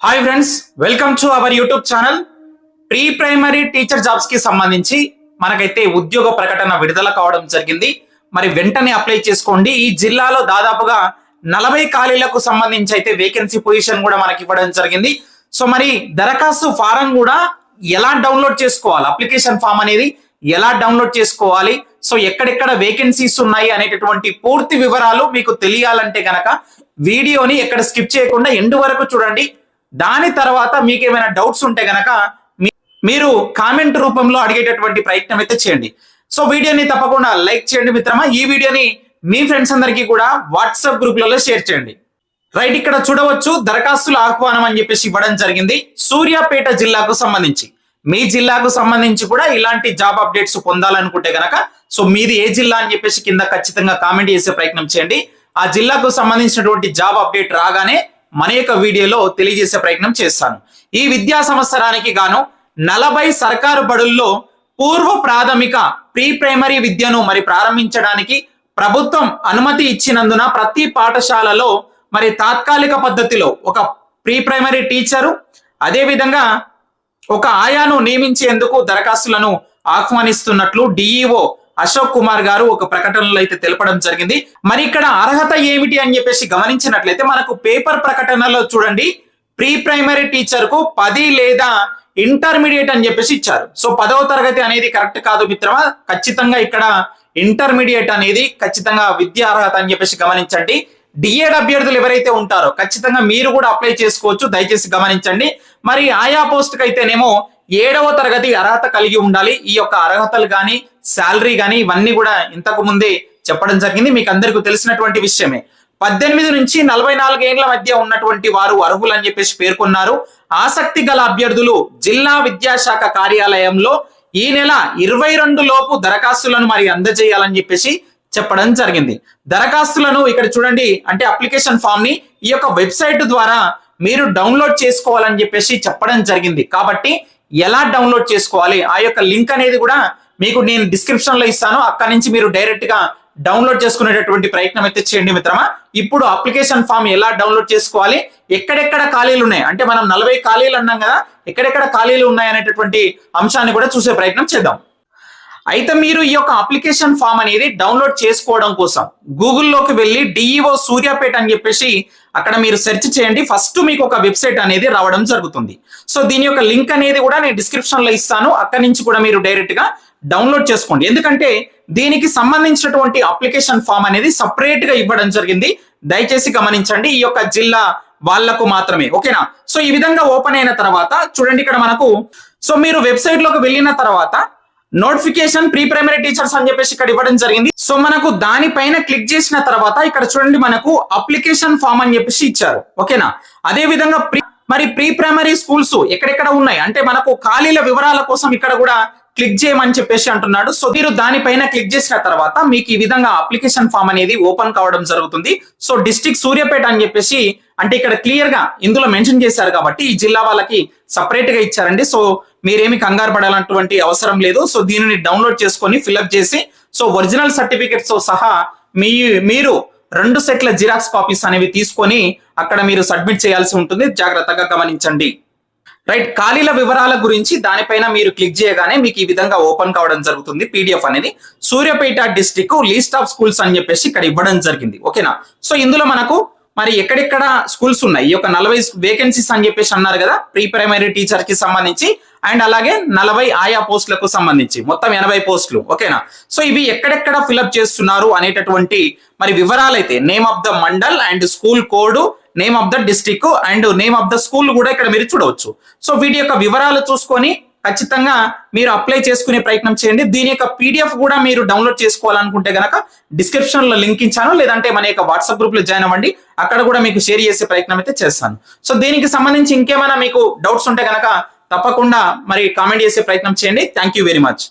Hi friends welcome to our YouTube channel pre primary teacher జాబ్స్కి సంబంధించి మనకైతే ఉద్యోగ ప్రకటన విడుదల కావడం జరిగింది. మరి వెంటనే అప్లై చేసుకోండి. ఈ జిల్లాలో దాదాపుగా నలభై ఖాళీలకు సంబంధించి అయితే వేకెన్సీ పొజిషన్ కూడా మనకి ఇవ్వడం జరిగింది. సో మరి దరఖాస్తు ఫారం కూడా ఎలా డౌన్లోడ్ చేసుకోవాలి? అప్లికేషన్ ఫామ్ అనేది ఎలా డౌన్లోడ్ చేసుకోవాలి? సో ఎక్కడెక్కడ వేకెన్సీస్ ఉన్నాయి అనేటటువంటి పూర్తి వివరాలు మీకు తెలియాలంటే గనక వీడియోని ఎక్కడ స్కిప్ చేయకుండా ఎండు వరకు చూడండి. దాని తర్వాత మీకు ఏమైనా డౌట్స్ ఉంటే గనక మీ- మీరు కామెంట్ రూపంలో అడిగేటటువంటి ప్రయత్నం అయితే చేయండి. సో వీడియోని తప్పకుండా లైక్ చేయండి మిత్రమా. ఈ వీడియోని మీ ఫ్రెండ్స్ అందరికీ కూడా వాట్సాప్ గ్రూప్లలో షేర్ చేయండి. రైట్ ఇక్కడ చూడవచ్చు దరఖాస్తుల ఆహ్వానం అని చెప్పేసి ఇవ్వడం జరిగింది. సూర్యాపేట జిల్లాకు సంబంధించి. మీ జిల్లాకు సంబంధించి కూడా ఇలాంటి జాబ్ అప్డేట్స్ పొందాలనుకుంటే గనక సో మీది ఏ జిల్లా అని చెప్పేసి కింద ఖచ్చితంగా కామెంట్ చేసే ప్రయత్నం చేయండి. ఆ జిల్లాకు సంబంధించినటువంటి జాబ్ అప్డేట్ రాగానే మన యొక్క వీడియోలో తెలియజేసే ప్రయత్నం చేస్తాను. ఈ విద్యా సంవత్సరానికి గాను నలభై సర్కారు బడుల్లో పూర్వ ప్రాథమిక ప్రీ ప్రైమరీ విద్యను మరి ప్రారంభించడానికి ప్రభుత్వం అనుమతి ఇచ్చినందున ప్రతి పాఠశాలలో మరి తాత్కాలిక పద్ధతిలో ఒక ప్రీ ప్రైమరీ టీచరు అదేవిధంగా ఒక ఆయాను నియమించేందుకు దరఖాస్తులను ఆహ్వానిస్తున్నట్లు డిఈఓ అశోక్ కుమార్ గారు ఒక ప్రకటనలో అయితే తెలపడం జరిగింది. మరి ఇక్కడ అర్హత ఏమిటి అని చెప్పేసి గమనించినట్లయితే మనకు పేపర్ ప్రకటనలో చూడండి. ప్రీ ప్రైమరీ టీచర్కు పది లేదా ఇంటర్మీడియట్ అని చెప్పేసి ఇచ్చారు. సో పదవ తరగతి అనేది కరెక్ట్ కాదు మిత్రమా? ఖచ్చితంగా ఇక్కడ ఇంటర్మీడియట్ అనేది ఖచ్చితంగా విద్యా అర్హత అని చెప్పేసి గమనించండి. డిఎడ్ అభ్యర్థులు ఎవరైతే ఉంటారో ఖచ్చితంగా మీరు కూడా అప్లై చేసుకోవచ్చు. దయచేసి గమనించండి. మరి ఆయా పోస్ట్కి అయితేనేమో ఏడవ తరగతి అర్హత కలిగి ఉండాలి. ఈ యొక్క అర్హతలు కానీ శాలరీ కానీ ఇవన్నీ కూడా ఇంతకు ముందే చెప్పడం జరిగింది. మీకు అందరికీ తెలిసినటువంటి విషయమే. పద్దెనిమిది నుంచి నలభై నాలుగు ఏళ్ళ మధ్య ఉన్నటువంటి వారు అర్హులు అని చెప్పేసి పేర్కొన్నారు. ఆసక్తి గల అభ్యర్థులు జిల్లా విద్యాశాఖ కార్యాలయంలో ఈ నెల ఇరవై రెండు లోపు దరఖాస్తులను మరి అందజేయాలని చెప్పేసి చెప్పడం జరిగింది. దరఖాస్తులను ఇక్కడ చూడండి. అంటే అప్లికేషన్ ఫామ్ని ఈ యొక్క వెబ్సైట్ ద్వారా మీరు డౌన్లోడ్ చేసుకోవాలని చెప్పేసి చెప్పడం జరిగింది. కాబట్టి ఎలా డౌన్లోడ్ చేసుకోవాలి? ఆ యొక్క లింక్ అనేది కూడా మీకు నేను డిస్క్రిప్షన్లో ఇస్తాను. అక్కడి నుంచి మీరు డైరెక్ట్గా డౌన్లోడ్ చేసుకునేటటువంటి ప్రయత్నం అయితే చేయండి మిత్రమా. ఇప్పుడు అప్లికేషన్ ఫామ్ ఎలా డౌన్లోడ్ చేసుకోవాలి? ఎక్కడెక్కడ ఖాళీలు ఉన్నాయి? అంటే మనం నలభై ఖాళీలు అన్నాం కదా ఎక్కడెక్కడ ఖాళీలు ఉన్నాయి అనేటటువంటి అంశాన్ని కూడా చూసే ప్రయత్నం చేద్దాం. అయితే మీరు ఈ యొక్క అప్లికేషన్ ఫామ్ అనేది డౌన్లోడ్ చేసుకోవడం కోసం గూగుల్లోకి వెళ్ళి డిఈఓ సూర్యాపేట అని చెప్పేసి అక్కడ మీరు సెర్చ్ చేయండి. ఫస్ట్ మీకు ఒక వెబ్సైట్ అనేది రావడం జరుగుతుంది. సో దీని యొక్క లింక్ అనేది కూడా నేను డిస్క్రిప్షన్లో ఇస్తాను. అక్కడి నుంచి కూడా మీరు డైరెక్ట్గా డౌన్లోడ్ చేసుకోండి. ఎందుకంటే దీనికి సంబంధించినటువంటి అప్లికేషన్ ఫామ్ అనేది సపరేట్గా ఇవ్వడం జరిగింది. దయచేసి గమనించండి. ఈ యొక్క జిల్లా వాళ్ళకు మాత్రమే. ఓకేనా? సో ఈ విధంగా ఓపెన్ అయిన తర్వాత చూడండి. ఇక్కడ మనకు సో మీరు వెబ్సైట్లోకి వెళ్ళిన తర్వాత నోటిఫికేషన్ ప్రీ ప్రైమరీ టీచర్స్ అని చెప్పేసి ఇక్కడ ఇవ్వడం జరిగింది. సో మనకు దానిపైన క్లిక్ చేసిన తర్వాత ఇక్కడ చూడండి మనకు అప్లికేషన్ ఫామ్ అని చెప్పేసి ఇచ్చారు. ఓకేనా? అదే విధంగా ప్రీ మరి ప్రీ ప్రైమరీ స్కూల్స్ ఎక్కడెక్కడ ఉన్నాయి? అంటే మనకు ఖాళీల వివరాల కోసం ఇక్కడ కూడా క్లిక్ చేయమని చెప్పేసి అంటున్నాడు. సో మీరు దానిపైన క్లిక్ చేసిన తర్వాత మీకు ఈ విధంగా అప్లికేషన్ ఫామ్ అనేది ఓపెన్ కావడం జరుగుతుంది. సో డిస్టిక్ సూర్యాపేట అని చెప్పేసి అంటే ఇక్కడ క్లియర్గా ఇందులో మెన్షన్ చేశారు కాబట్టి ఈ జిల్లా వాళ్ళకి సపరేట్గా ఇచ్చారండి. సో మీరేమి కంగారు పడాలన్నటువంటి అవసరం లేదు. సో దీనిని డౌన్లోడ్ చేసుకొని ఫిల్అప్ చేసి సో ఒరిజినల్ సర్టిఫికెట్స్తో సహా మీ మీరు రెండు సెట్ల జిరాక్స్ కాపీస్ అనేవి తీసుకొని అక్కడ మీరు సబ్మిట్ చేయాల్సి ఉంటుంది. జాగ్రత్తగా గమనించండి. రైట్ ఖాళీల వివరాల గురించి దానిపైన మీరు క్లిక్ చేయగానే మీకు ఈ విధంగా ఓపెన్ కావడం జరుగుతుంది పీడిఎఫ్ అనేది. Suryapet district list of schools అని చెప్పేసి ఇక్కడ ఇవ్వడం జరిగింది. ఓకేనా? సో ఇందులో మనకు మరి ఎక్కడెక్కడ స్కూల్స్ ఉన్నాయి? ఈ యొక్క నలభై వేకెన్సీస్ అని చెప్పేసి అన్నారు కదా ప్రీ ప్రైమరీ టీచర్కి సంబంధించి అండ్ అలాగే నలభై ఆయా పోస్టులకు సంబంధించి మొత్తం ఎనభై పోస్టులు ఓకేనా? సో ఇవి ఎక్కడెక్కడ ఫిలప్ చేస్తున్నారు అనేటటువంటి మరి వివరాలైతే name of the mandal and school code name of the district and name of the school కూడా ఇక్కడ మీరు చూడవచ్చు. సో వీటి యొక్క వివరాలు చూసుకొని ఖచ్చితంగా మీరు అప్లై చేసుకునే ప్రయత్నం చేయండి. దీని యొక్క పీడిఎఫ్ కూడా మీరు డౌన్లోడ్ చేసుకోవాలనుకుంటే గనక డిస్క్రిప్షన్లో లింక్ ఇచ్చాను. లేదంటే మన యొక్క వాట్సాప్ గ్రూప్లో జాయిన్ అవ్వండి. అక్కడ కూడా మీకు షేర్ చేసే ప్రయత్నం అయితే చేస్తాను. సో దీనికి సంబంధించి ఇంకేమైనా మీకు డౌట్స్ ఉంటే గనక తప్పకుండా మరి కామెంట్ చేసే ప్రయత్నం చేయండి. Thank you very much